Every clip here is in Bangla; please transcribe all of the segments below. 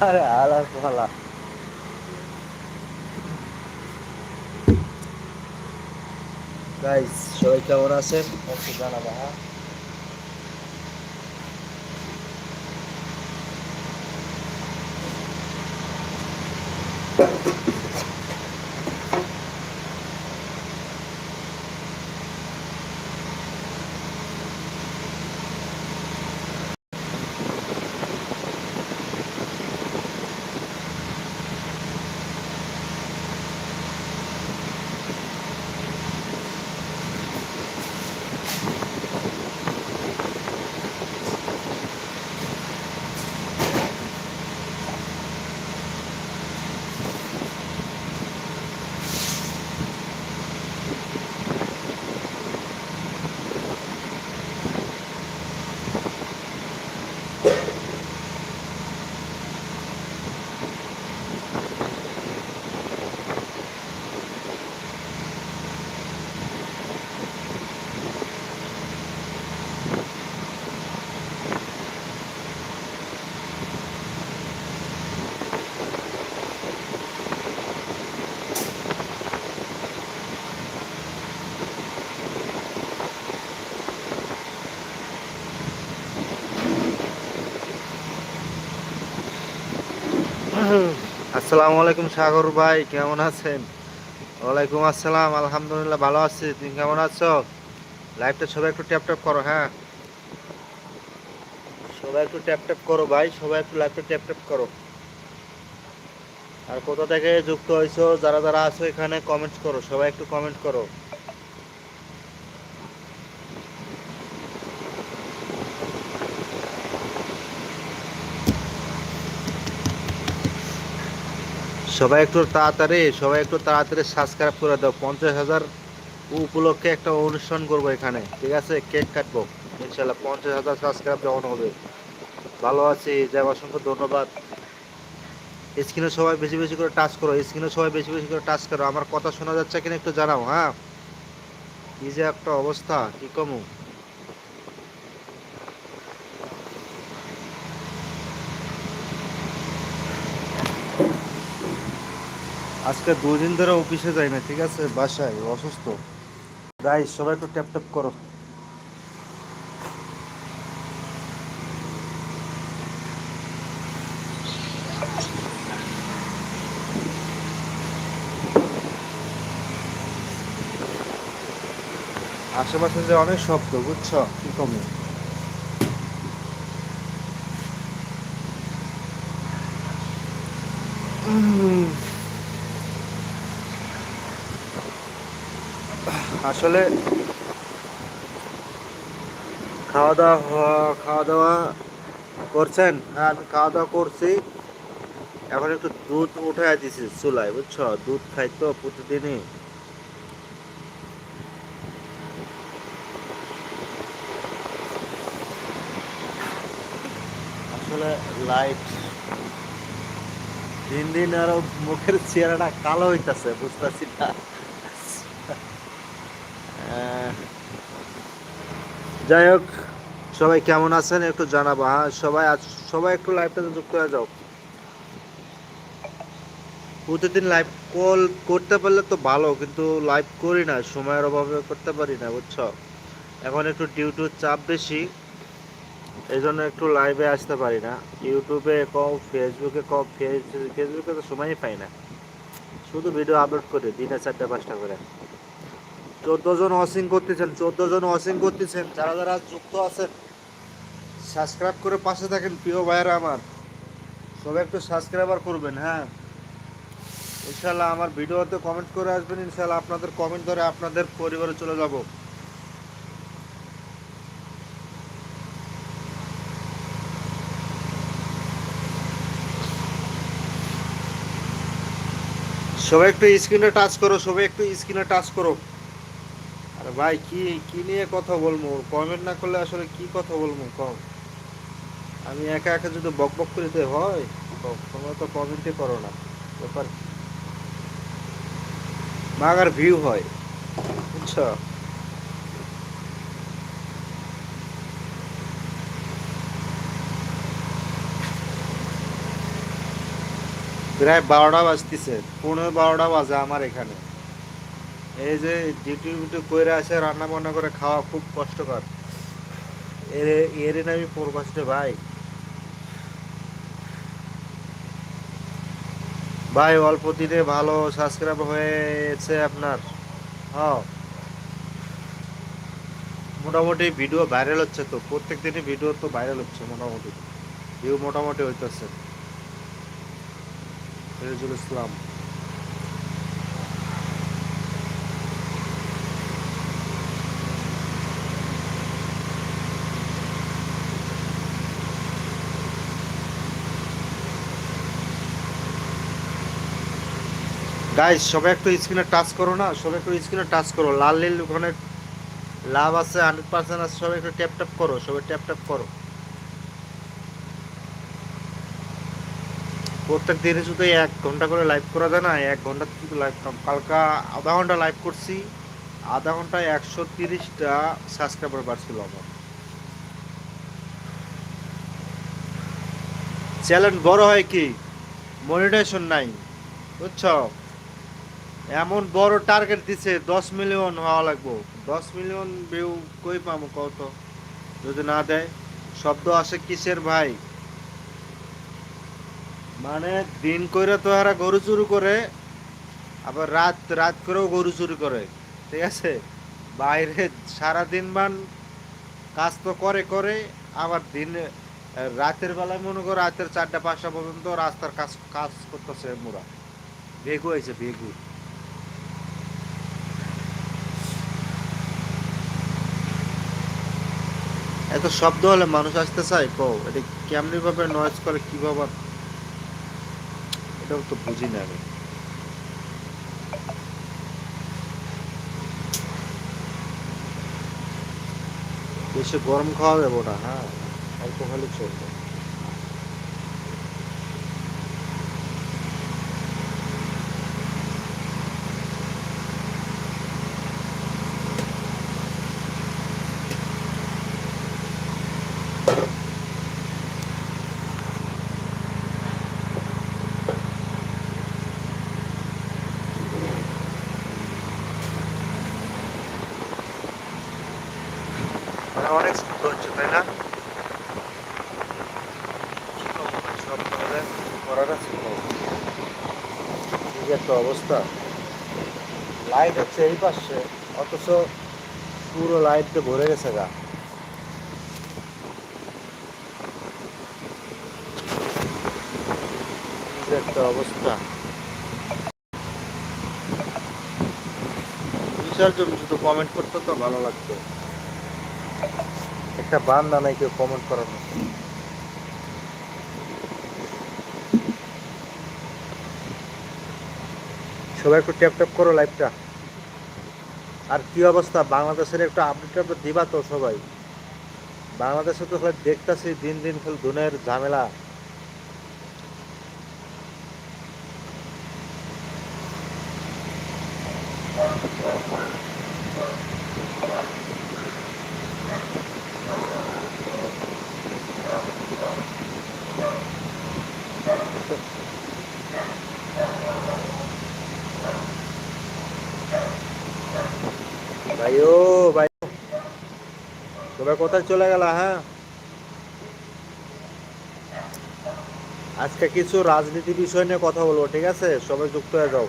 আরে আলা ভালা গাইস সবাই কেমন আছেন? একটু জানাব হ্যাঁ? আসসালামু আলাইকুম সাগর ভাই, কেমন আছেন? ওয়ালাইকুম আসসালাম, আলহামদুলিল্লাহ ভালো আছি। তুমি কেমন আছো? লাইভটা সবাই একটু ট্যাপ ট্যাপ করো হ্যাঁ? সবাই একটু ট্যাপ ট্যাপ করো ভাই, সবাই একটু লাইভটা ট্যাপ ট্যাপ করো। আর কোথা থেকে যুক্ত হয়েছো? যারা যারা আছো এখানে কমেন্ট করো, সবাই একটু কমেন্ট করো। সবাই একটু তাড়াতাড়ি, সবাই একটু তাড়াতাড়ি সাবস্ক্রাইব করে দাও। পঞ্চাশ হাজার উপলক্ষে একটা অনুষ্ঠান করব এখানে, ঠিক আছে? কেক কাটবো। ইনশাল্লাহ পঞ্চাশ হাজার সাবস্ক্রাইব যখন হবে। ভালো আছি যাই অসংখ্য ধন্যবাদ। স্ক্রিনে সবাই বেশি বেশি করে টাচ করো, স্ক্রিনে সবাই বেশি বেশি করে টাচ করো। আমার কথা শোনা যাচ্ছে কিনা একটু জানাও হ্যাঁ? কি যে একটা অবস্থা, কি কমু? আজকে দুদিন ধরে অফিসে যাই না, ঠিক আছে? বাসায়, অসুস্থ। গাইস, সবাই একটু ট্যাপ ট্যাপ করো। আশেপাশে যে অনেক শব্দ, বুঝছ? কি কমে? আসলে খাওয়া দাওয়া খাওয়া দাওয়া করছেন? হ্যাঁ খাওয়া দাওয়া করছি। এখন একটু দুধ উঠে দিছি চুলায়, বুঝছ? দুধ খাই তো প্রতিদিনই। আসলে লাইট দিন দিন আরও মুখের চেহারাটা কালো হইতাছে, বুঝতেছি না। যাই হোক সবাই কেমন আছেন? একটু জানাব। হ্যাঁ সবাই আজ- সবাই একটু লাইভটাতে যুক্ত হয়ে যাও। প্রতিদিন লাইভ কল করতে পারলে তো ভালো, কিন্তু লাইভ করি না, সময়ের অভাবে করতে পারি না, বুঝছ? এখন একটু ডিউটির চাপ বেশি এই জন্য একটু লাইভে আসতে পারি না। ইউটিউবে কম ফেসবুকে কম ফেস- ফেসবুকে তো সময়ই পাই না। শুধু ভিডিও আপলোড করে, দিনে চারটা, পাঁচটা করে। চোদ্দ জন ওয়াচিং করতেছেন চোদ্দ জন ওয়াচিং করতেছেন, যারা যারা যুক্ত আছেন সাবস্ক্রাইব করে পাশে থাকেন, প্রিয় ভাইয়েরা আমার। সবাই একটু সাবস্ক্রাইবার করবেন হ্যাঁ? ইনশাল্লাহ আমার ভিডিওতে কমেন্ট করে আসবেন ইনশাল্লাহ আপনাদের কমেন্ট ধরে আপনাদের পরিবারে চলে যাব। সবাই একটু স্ক্রিনে টাচ করো, সবাই একটু স্ক্রিনে টাচ করো। ভাই, কি কি নিয়ে কথা বলব? কমেন্ট না করলে আসলে কি কথা বলব? কম। আমি একা একা যদি বক বক করে দিতে হয় তোমরা তো কমেন্টই করো না। ব্যাপার? মাগার ভিউ হয়, বুঝছ? প্রায় বারোটা বাজতেছে পনেরো বারোটা বাজে আমার এখানে। এই যে ডিউটি উটি করে আসে, রান্না বান্না করে খাওয়া খুব কষ্টকর। এর এর আমি প্রবাসে ভাই। ভাই, অল্প দিনে ভালো সাবস্ক্রাইব হয়েছে আপনার। হ্যাঁ। মোটামুটি ভিডিও ভাইরাল হচ্ছে তো, প্রত্যেক দিনই ভিডিও তো ভাইরাল হচ্ছে মোটামুটি। ভিউ মোটামুটি হইতেছে। ফিরোজুল ইসলাম। গাইস সবাই একটু স্ক্রিনে টাচ করো না, সবাই একটু স্ক্রিনে টাচ করো। লাল নীল ওখানে লাভ আছে হান্ড্রেড পার্সেন্ট আছে, সবাই একটু ট্যাপ ট্যাপ করো, সবাই ট্যাপ ট্যাপ করো। প্রত্যেক দিনে শুধু এক ঘণ্টা করে লাইভ করা যায় না, এক ঘণ্টা কিন্তু লাইভ কালকা আধা ঘণ্টা লাইভ করছি, আধা ঘন্টায় একশো তিরিশটা সাবস্ক্রাইবার বাড়ছিল আমার। চ্যালেঞ্জ বড় হয় কি? মনিটাইজেশন নাই, বুঝছ? এমন বড় টার্গেট দিছে, দশ মিলিয়ন হওয়া লাগবো। দশ মিলিয়ন ভিউ কই পাবো কত যদি না দেয়, শব্দ আসে কিসের ভাই? মানে দিন কইরা তো এরা গরু চুরি করে, আবার রাত রাত করেও গরু চুরি করে, ঠিক আছে? বাইরে সারা দিন মান কাজ তো করে করে, আবার দিন রাতের বেলায় মনে করো রাতের চারটা, পাঁচটা পর্যন্ত রাস্তার কাজ কাজ করতেছে মোরা। বেগু হয়েছে বেগু এত শব্দ হলে মানুষ আসতে চায়? কো এটা কেমনি ভাবে নয়েজ করে, কি ভাবে? এটাও তো বুঝি না আমি। বেশি গরম খাওয়া যাব না হ্যাঁ? অল্প খালি চলবে মানে অনেক সুন্দর হচ্ছে তাই না সব তাহলে করার আছে তো। কি যে একটা অবস্থা। লাইট হচ্ছে এই পাশে, অথচ পুরো লাইট দিয়ে ভরে গেছে গা। একটা অবস্থা। শুধু কমেন্ট করতে তো ভালো লাগতো। একটা বান্দা নাই কেউ কমেন্ট করার মতো। সবাই একটু ট্যাপ ট্যাপ করো লাইভটা আর কি অবস্থা? বাংলাদেশের একটু আপডেট আপডেট দিবা তো সবাই। বাংলাদেশে তো দেখতেছি দিন দিন খালি দুনের ঝামেলা। ভাইও ভাই তোমার কোথায় চলে গেল হ্যাঁ? আজকে কিছু রাজনীতি বিষয় নিয়ে কথা বলব, ঠিক আছে? সবাই যুক্ত হয়ে যাও।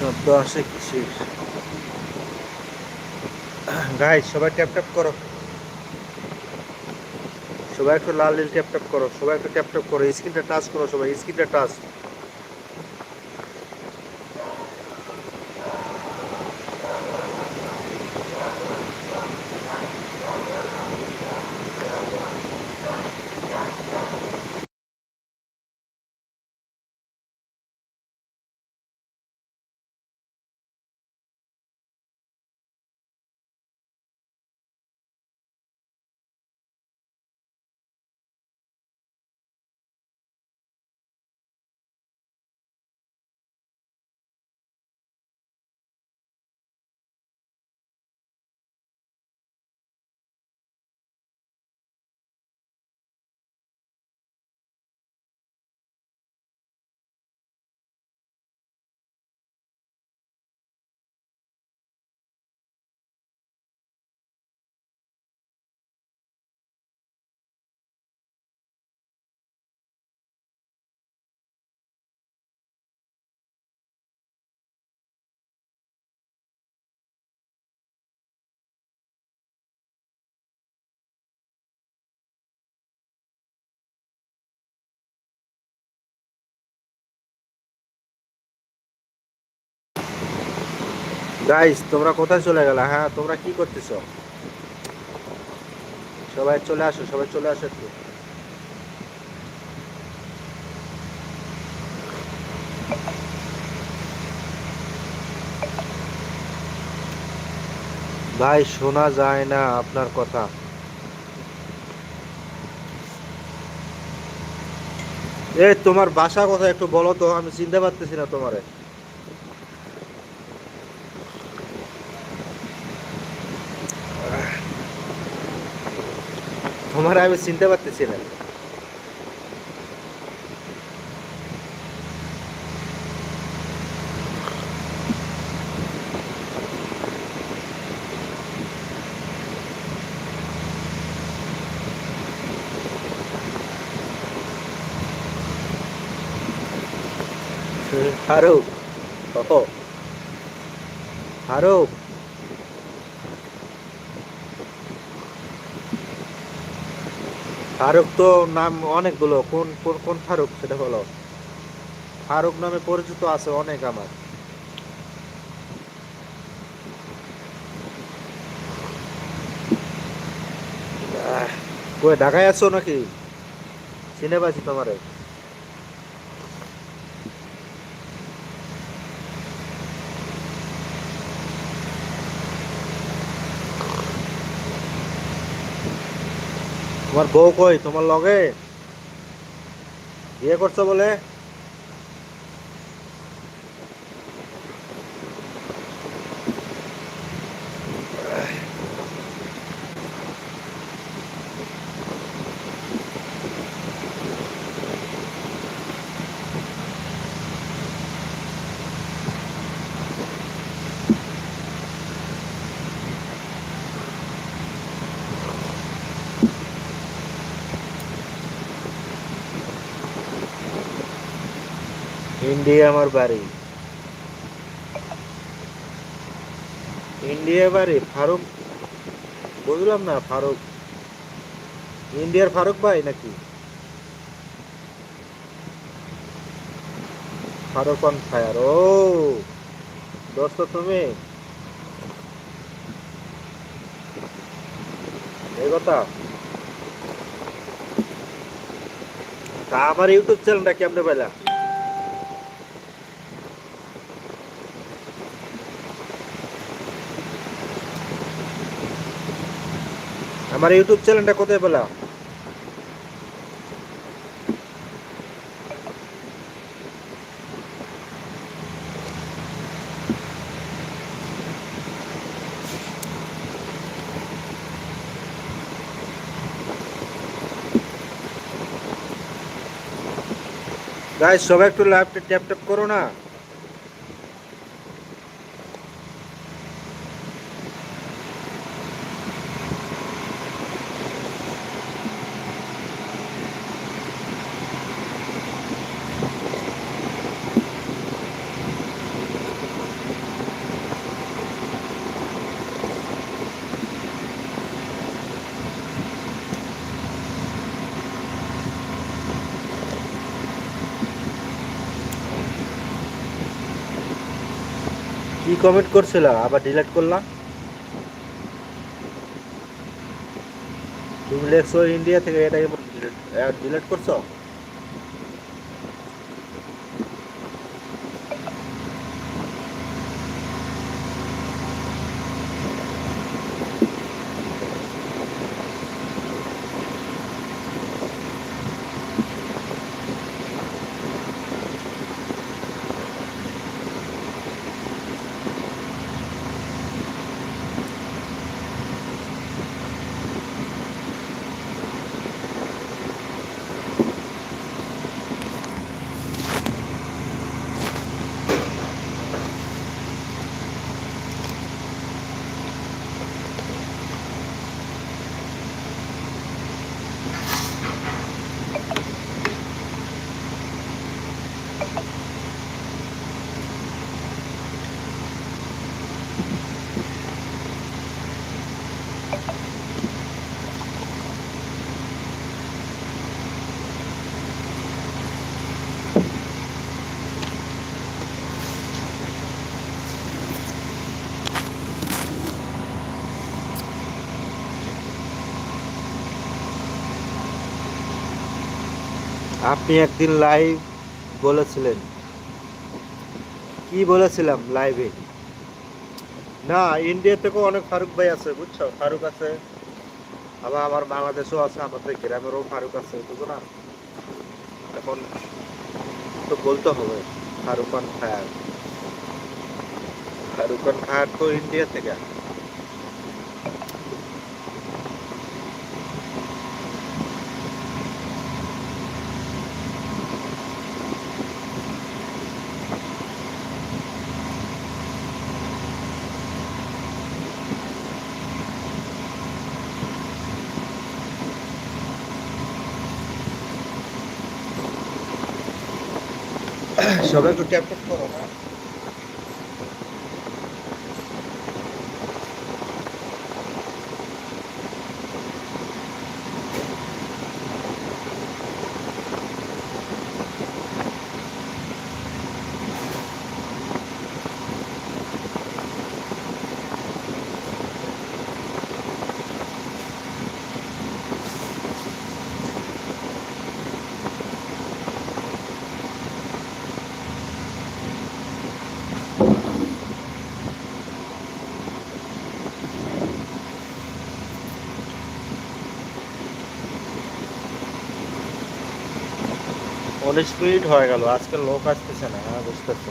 শব্দ আসে কিসের গাই সবাই ট্যাপ ট্যাপ করো। সবাই একটু লাল নীল ট্যাপ ট্যাপ করো। সবাই একটু ট্যাপ ট্যাপ করো। স্ক্রিনটা টাচ করো সবাই স্ক্রিনটা টাচ গাইস তোমরা কোথায় চলে গেলা? হ্যাঁ তোমরা কি করতেছো? সবাই চলে আসো, সবাই চলে আসো একটু। ভাই, শোনা যায় না আপনার কথা। এ তোমার বাসা কথা একটু বলো তো, আমি চিনতে পারতেছি না তোমারে। তোমার আমি চিনতে পারতেছি না। ফারুক ফারুক। ফারুক তো নাম অনেকগুলো। কোন কোন ফারুক সেটা বলো। ফারুক নামে পরিচিত আছে অনেক আমার। কই, ঢাকায় আছো নাকি? চিনে পাইছি তোমারে। তোমার বউ কই? তোমার লগে? বিয়ে করছ বলে? ইন্ডিয়া আমার বাড়ি। ইন্ডিয়া বাড়ি, ফারুক? বুঝলাম না, ফারুক। ইন্ডিয়ার ফারুক ভাই নাকি? ফারুক অন ফায়ার, ও! দোস্ত, তুমি? এই কথা। তা আমার ইউটিউব চ্যানেলটা কেমনে পেলা আমার ইউটিউব চ্যানেলটা কোথায় পেলা গাইস সবাই একটু লাইভটা ট্যাপ ট্যাপ করো না। কমেন্ট করছিল আবার ডিলিট করলাম। তুমি লেখছো ইন্ডিয়া থেকে এটাকে ডিলিট করছ? আপনি একদিন লাইভ বলেছিলেন। কি বলেছিলাম লাইভে না ইন্ডিয়া থেকেও অনেক ফারুক ভাই আছে, বুঝছ? ফারুক আছে, আবার আমার বাংলাদেশেও আছে, আমাদের গ্রামেরও ফারুক আছে, বুঝো না? এখন তো বলতে হবে, ফারুক খান ফায়ার ফারুক খান ফায়ার তো ইন্ডিয়া থেকে। সবাই। একটু ট্যাপ করো। উনিশ মিনিট হয়ে গেল। আজকে লোক আসতেছে না হ্যাঁ বুঝতেছি।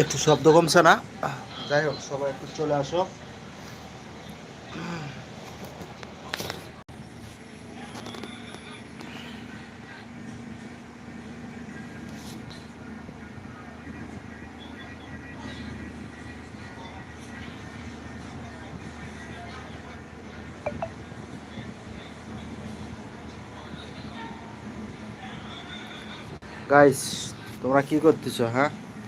একটু শব্দ কমছে না। যাই হোক, সবাই একটু চলে আসো। গাইস তোমরা কি করতেছো হ্যাঁ?